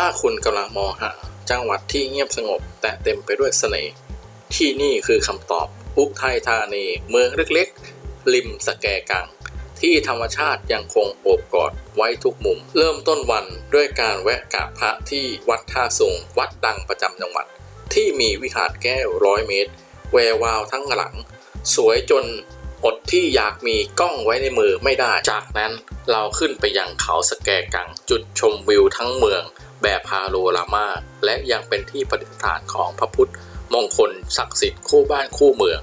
ถ้าคุณกำลังมองหาจังหวัดที่เงียบสงบ แต่เต็มไปด้วยเสน่ห์ที่นี่คือคำตอบอุทัยธานี เมืองเล็กๆ ริมสแกกัง ที่ธรรมชาติยังคงโอบกอดไว้ทุกมุม เริ่มต้นวันด้วยการแวะกราบพระที่วัดท่าสุงวัดดังประจำจังหวัด ที่มีวิหารแก้วร้อยเมตร แวววาวทั้งหลัง สวยจนอดที่อยากมีกล้องไว้ในมือไม่ได้ จากนั้นเราขึ้นไปยังเขาสแกกังจุดชมวิวทั้งเมือง แบบพาโรรามาและยังเป็นที่ประดิษฐานของพระพุทธมงคลศักดิ์สิทธิ์คู่บ้านคู่เมือง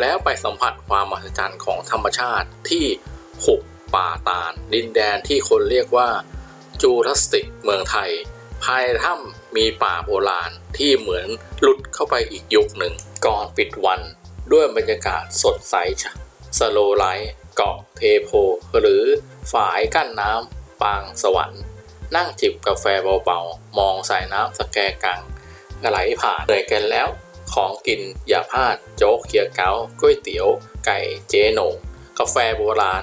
แล้วไปสัมผัสความมหัศจรรย์ของธรรมชาติที่หุบป่าตาล ดินแดนที่คนเรียกว่าจูรัสติกเมืองไทย ภายถ้ำมีป่าโบราณที่เหมือนหลุดเข้าไปอีกยุคหนึ่ง ก่อนปิดวันด้วยบรรยากาศสดใสฉะสโลไลท์เกาะเทโพหรือฝายกั้นน้ำปางสวรรค์ นั่งจิบกาแฟเบาๆ มองสายน้ำสแกกังไหลผ่านเหนื่อยกันแล้ว ของกินอย่าพลาดโจ๊กเขียเก๋าก๋วยเตี๋ยว ไก่เจ๊โหนงกาแฟโบราณ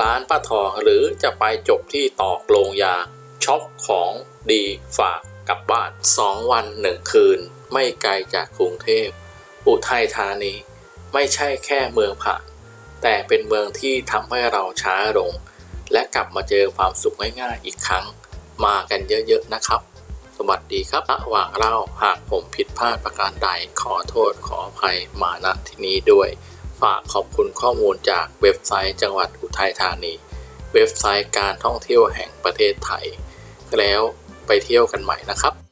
ร้านป้าทองหรือจะไปจบที่ตอกโรงยาช็อปของดีฝากกลับบ้าน 2 วัน1คืน ไม่ไกลจากกรุงเทพ อุทัยธานี ไม่ใช่แค่เมืองผ่าน แต่เป็นเมืองที่ทำให้เราช้าลง และกลับมาเจอความสุขง่ายๆอีกครั้ง มากันเยอะๆนะครับ สวัสดีครับระหว่างเล่าหากผมผิดพลาดประการใดขอโทษขออภัยมาณที่นี้ด้วย ฝากขอบคุณข้อมูลจากเว็บไซต์จังหวัดอุทัยธานี เว็บไซต์การท่องเที่ยวแห่งประเทศไทย แล้วไปเที่ยวกันใหม่นะครับ